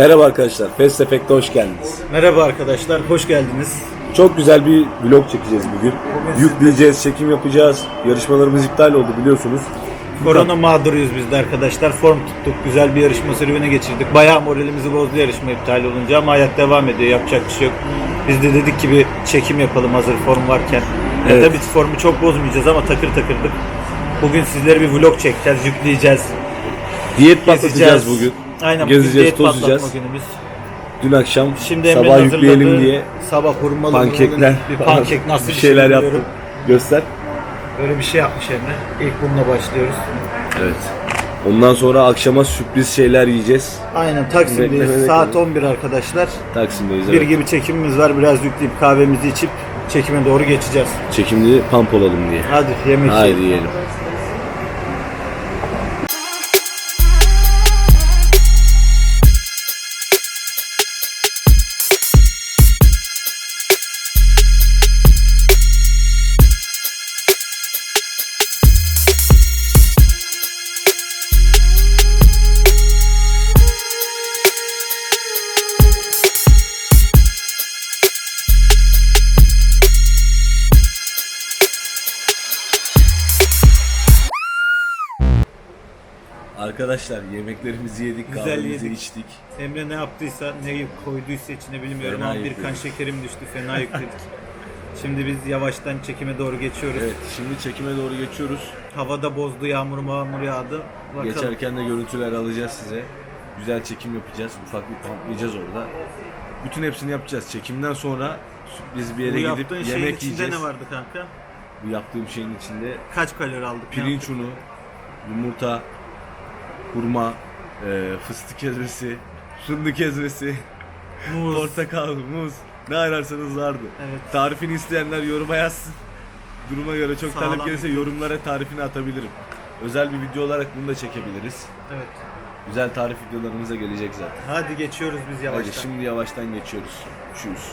Merhaba arkadaşlar, Fast Effect'e hoş geldiniz. Merhaba arkadaşlar, hoş geldiniz. Çok güzel bir vlog çekeceğiz bugün. Yükleyeceğiz, çekim yapacağız. Yarışmalarımız iptal oldu biliyorsunuz. Korona mağduruyuz biz de arkadaşlar. Form tuttuk, güzel bir yarışma serüveni geçirdik. Bayağı moralimizi bozdu yarışma iptal olunca ama hayat devam ediyor, yapacak bir şey yok. Biz de dedik ki bir çekim yapalım hazır form varken. Evet. Evet. Tabii formu çok bozmayacağız ama takır takırdık. Bugün sizlere bir vlog çekeceğiz, yükleyeceğiz. Diyet patlatacağız bugün. Aynen, bugün Gezeceğiz, diyet tozacağız. patlatma günümüz. Dün akşam Şimdi Emre'nin sabah yükleyelim hazırladığı diye sabah hurmalı pankekler, bir pankek nasıl bir şeyler şey yaptım. bilmiyorum. Göster. Böyle bir şey yapmış Emre. İlk bununla başlıyoruz. Evet. Ondan sonra akşama sürpriz şeyler yiyeceğiz. Aynen Taksim'deyiz. Beklemede Saat kalın. 11 arkadaşlar. Taksim'deyiz Bir evet. gibi çekimimiz var. Biraz yükleyip kahvemizi içip çekime doğru geçeceğiz. Çekimli pump olalım diye. Hadi yemek Haydi yiyelim. Arkadaşlar yemeklerimizi yedik, Güzel kahvemizi yedik. içtik. Emre ne yaptıysa, ne koyduysa içine bilmiyorum Fena ama bir yükledik. kan şekerim düştü. Fena yükledik. Şimdi biz yavaştan çekime doğru geçiyoruz. Evet, şimdi çekime doğru geçiyoruz. Havada bozdu, yağmur mağmur yağdı. Bakalım. Geçerken de görüntüler alacağız size. Güzel çekim yapacağız. Ufak bir pamplayacağız orada. Bütün hepsini yapacağız. Çekimden sonra sürpriz bir Bu yere gidip yaptığın şeyin yemek içinde yiyeceğiz. ne vardı kanka? Bu yaptığım şeyin içinde Kaç kalori aldık? ne pirinç yaptık? unu, yumurta, hurma, e, fıstık ezmesi, fındık ezmesi, Muz. portakal, muz. Ne ararsanız vardı. Evet. Tarifini isteyenler yoruma yazsın. Duruma göre çok Sağlam talep gelirse bir- yorumlara tarifini atabilirim. Özel bir video olarak bunu da çekebiliriz. Evet. Güzel tarif videolarımıza gelecek zaten. Hadi geçiyoruz biz yavaştan. Hadi şimdi yavaştan geçiyoruz. Çüz.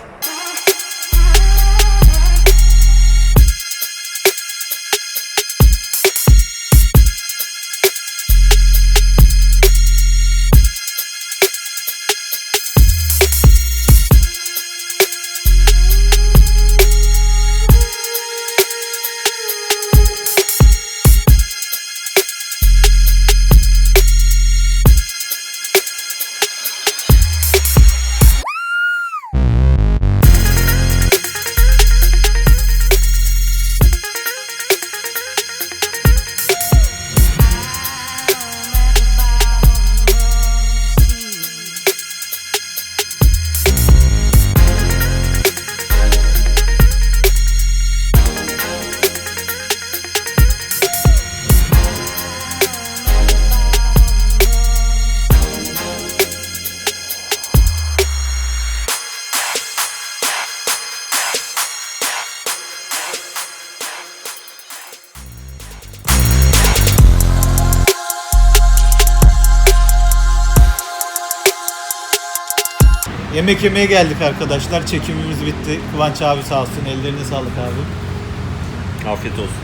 Yemek yemeye geldik arkadaşlar. Çekimimiz bitti. Kıvanç abi sağ olsun. Ellerine sağlık abi. Afiyet olsun.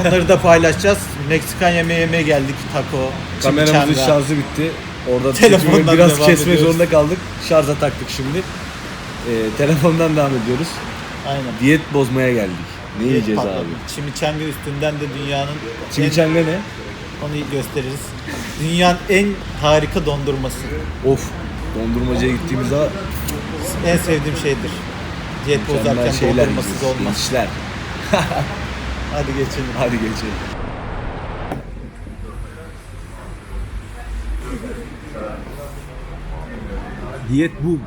Onları da paylaşacağız. Meksikan yemeği yemeye geldik. Taco, Kameramızın chimichanga. şarjı bitti. Orada Telefondan çekimi biraz devam kesmek ediyoruz. zorunda kaldık. Şarja taktık şimdi. Ee, telefondan devam ediyoruz. Aynen. Diyet bozmaya geldik. Ne yiyeceğiz Patladı. abi? Chimichanga üstünden de dünyanın Chimichanga ne? en, onu gösteririz. Dünyanın en harika dondurması. Of. Dondurmacıya gittiğimiz zaman En sevdiğim şeydir. Diyet bozarken şeyler dondurmasız olmaz. İşler. Hadi geçelim. Hadi geçelim. Diyet bu.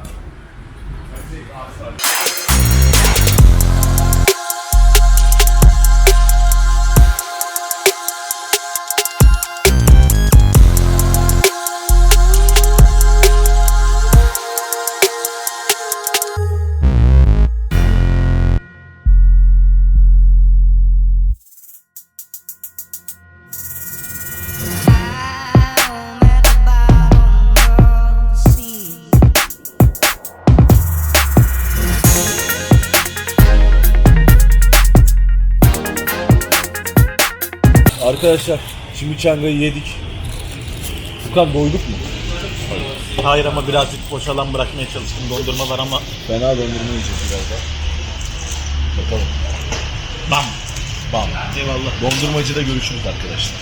Arkadaşlar chimichanga'yı yedik. Furkan doyduk mu? Hayır ama birazcık boş alan bırakmaya çalıştım dondurmalar ama Fena dondurma yiyeceğiz birazdan. Bakalım. bam. Bam. Eyvallah. Dondurmacıda görüşürüz arkadaşlar.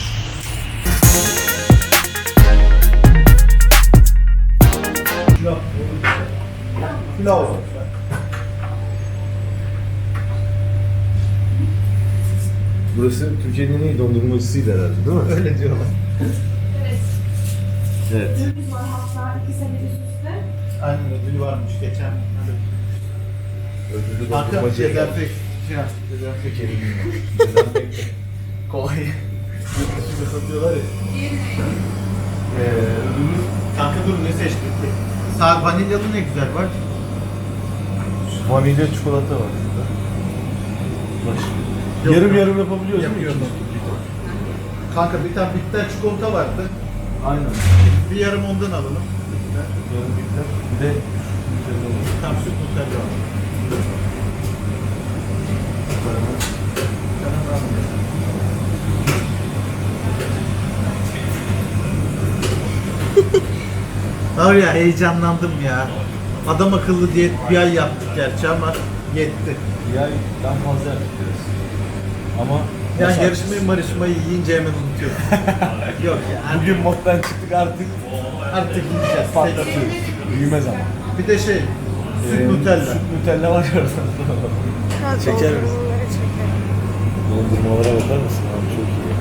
Pilav. Burası Türkiye'nin en iyi dondurmacısıydı herhalde değil mi? Öyle diyorlar. Evet. Ürünümüz var hatta iki sene üst üste. Aynen ödülü varmış geçen. Ödüllü Kanka dondurmacı. dezenfek. Şey, dezenfek. Kolay. Yurt dışında satıyorlar ya. Ee, ödülü. Kanka dur ne seçtik? Sağ vanilyalı ne güzel var. Vanilya çikolata var şurada. Baş. Yok. yarım yarım yapabiliyoruz değil mi? Yapıyorum. Kanka bir tane bitter çikolata vardı. Aynen. Bir yarım ondan alalım. Yarım bitter. Bir de Tam süt nutella var. Var ya heyecanlandım ya. Adam akıllı diyet bir ay yaptık gerçi ama yetti. bir aydan fazla yaptık biraz. Ama Yani yarışmayı marışmayı yiyince hemen unutuyorum. Yok ya Bugün moddan çıktık artık artık yiyeceğiz. patlatıyoruz. Büyümez ama. Bir de şey süt Ee, nutella. Süt Nutella var ya orada. Çeker misin? Dondurmaları çekerim. Dondurmalara bakar mısın abi çok iyi.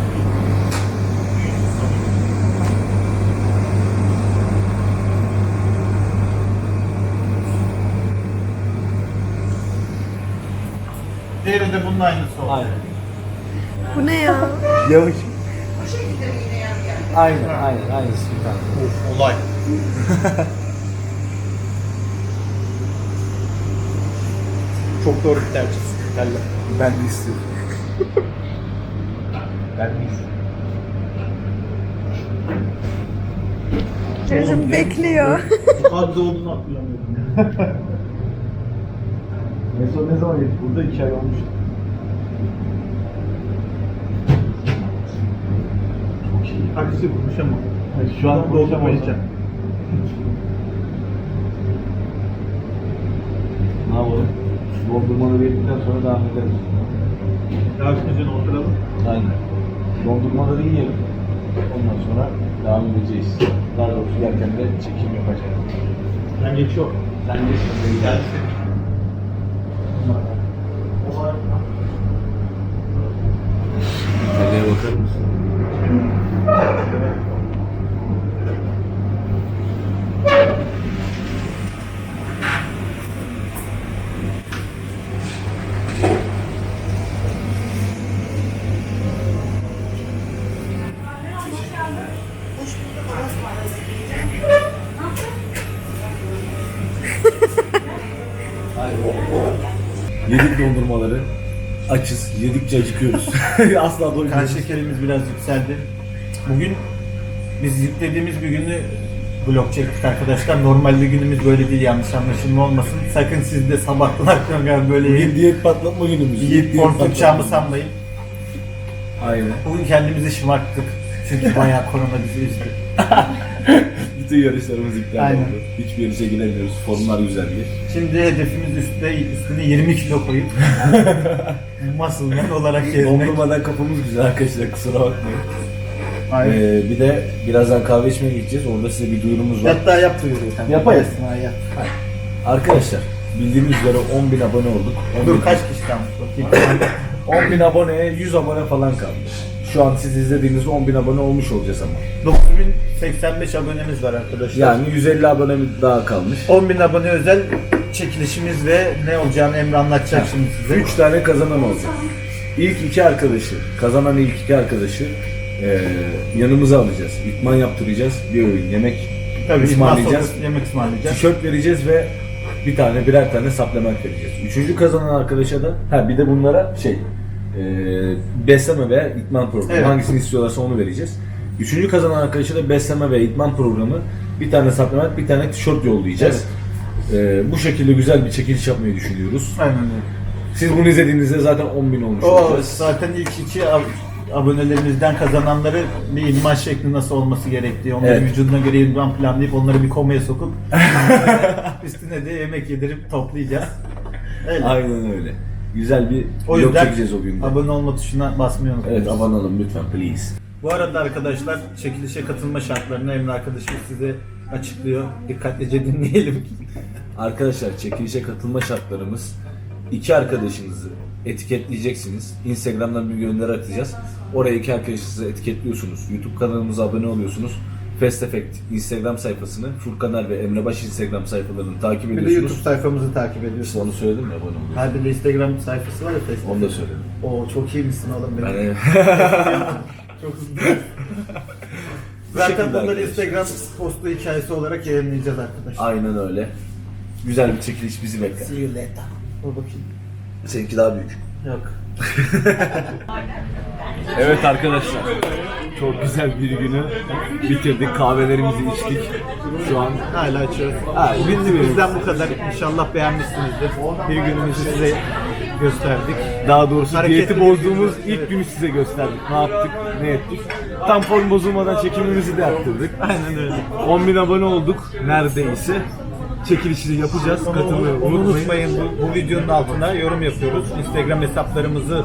Diğeri de bunun aynısı oldu. Aynen. Bu ne ya? Yavaş. Aynen aynen tane. Of, olay. Çok doğru bir tercih. Nutella. Ben de istiyorum. ben de istiyorum. Çocuğum bekliyor. Abi doğduğunu hatırlamıyorum. En son ne zaman yedik? Burada iki ay olmuş. Çok iyi. Aksi konuşamam. Şu an yiyeceğim. Ne yapalım? Dondurmaları yedikten sonra devam ederiz. Yarışmacına oturalım. Aynen. Dondurmaları yiyelim. Ondan sonra devam edeceğiz. Daha doğrusu yerken de çekim yapacağız. Ben geçiyorum. Sen de şimdi gel. Kaleye bakar mısın? Yedik dondurmaları. Açız. Yedikçe acıkıyoruz. Asla Kan doymuyoruz. şekerimiz biraz yükseldi. Bugün biz yüklediğimiz bir günü blok çektik arkadaşlar. Normalde günümüz böyle değil yanlış anlaşılma olmasın. Sakın siz de sabahtan akşama böyle Bugün yiyip, diyet patlatma günümüz. yiyip patlatma. sanmayın. Aynen. Bugün kendimizi şımarttık. Çünkü bayağı korona bizi üzdü. Bütün yarışlarımız iptal Aynen. oldu. Hiçbir yarışa giremiyoruz. Formlar güzeldi. Şimdi hedefimiz üstte, üstüne 20 kilo koyup muscle man olarak gezmek. Dondurmadan kafamız güzel arkadaşlar kusura bakmayın. Aynen. Ee, bir de birazdan kahve içmeye gideceğiz. Orada size bir duyurumuz var. Hatta yap duyuruyor. Yapayım. Ha, yap. Arkadaşlar bildiğiniz üzere 10.000 abone olduk. 10.000 Dur kaç kişi kalmış bakayım. 10.000 aboneye 100 abone falan kalmış. Şu an siz izlediğiniz 10.000 abone olmuş olacağız ama. 9085 abonemiz var arkadaşlar. Yani 150 abone daha kalmış. 10.000 abone özel çekilişimiz ve ne olacağını Emre anlatacak şimdi size. 3 tane kazanan olacak. İlk iki arkadaşı, kazanan ilk iki arkadaşı eee, yanımıza alacağız. İtman yaptıracağız. Bir öğün yemek Tabii ısmarlayacağız. Yemek ısmarlayacağız. Tişört vereceğiz ve bir tane birer tane supplement vereceğiz. Üçüncü kazanan arkadaşa da ha bir de bunlara şey eee besleme veya itman programı Evet. hangisini istiyorlarsa onu vereceğiz. Üçüncü kazanan arkadaşa da besleme ve itman programı bir tane supplement bir tane tişört yollayacağız. Eee, bu şekilde güzel bir çekiliş yapmayı düşünüyoruz. Aynen öyle. Siz bunu izlediğinizde zaten 10.000 olmuş O olacağız. zaten ilk iki ab- abonelerimizden kazananları bir idman şekli nasıl olması gerektiği, onların Evet. vücuduna göre idman planlayıp onları bir komaya sokup üstüne de yemek yedirip toplayacağız. Öyle. Aynen öyle. Güzel bir O vlog yüzden çekeceğiz o günde. abone olma tuşuna basmayı unutmayın. Evet abone olun lütfen please. Bu arada arkadaşlar çekilişe katılma şartlarını Emre arkadaşım size açıklıyor. Dikkatlice dinleyelim. Arkadaşlar çekilişe katılma şartlarımız iki arkadaşınızı etiketleyeceksiniz. Instagram'dan bir gönderi atacağız. Oraya iki arkadaşınızı etiketliyorsunuz. YouTube kanalımıza abone oluyorsunuz. Fest Effect Instagram sayfasını, Furkaner ve Emre Baş Instagram sayfalarını takip Bir de ediyorsunuz. YouTube sayfamızı takip İşte ediyorsunuz. onu söyledim ya abone oluyorsunuz. Ha bir de Instagram sayfası var ya Facebook. Onu da söyledim. Oo çok iyi misin oğlum benim. Yani Çok hızlı. Zaten şekilde bunları arkadaşlar. Instagram postu hikayesi olarak yayınlayacağız arkadaşlar. aynen öyle. Güzel bir çekiliş bizi bekler. See you later. Dur bakayım. Seninki daha büyük. Yok. Evet arkadaşlar. Çok güzel bir günü bitirdik. Kahvelerimizi içtik. Şu an Hala açıyoruz. Ha, Bugün bizden bu kadar. İnşallah beğenmişsinizdir. Bir günümüzü size gösterdik. daha doğrusu Hareketli diyeti bir bozduğumuz gün. ilk Evet. günü size gösterdik. Ne yaptık, ne ettik. Tam form bozulmadan çekimimizi de yaptırdık. Aynen öyle. 10.000 abone olduk neredeyse. Çekilişi de yapacağız. Katılmayı unutmayın. unutmayın bu, bu videonun altına yorum yapıyoruz. Instagram hesaplarımızı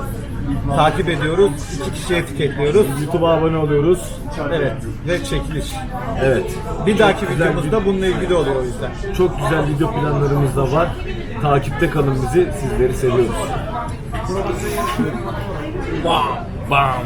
takip ediyoruz. İki kişi etiketliyoruz. YouTube'a abone oluyoruz. Evet. Ve çekiliş. Evet. Bir dahaki videomuzda bununla ilgili oluyor o yüzden. Çok güzel video planlarımız da var. Takipte kalın bizi. Sizleri seviyoruz. Bam! Bam!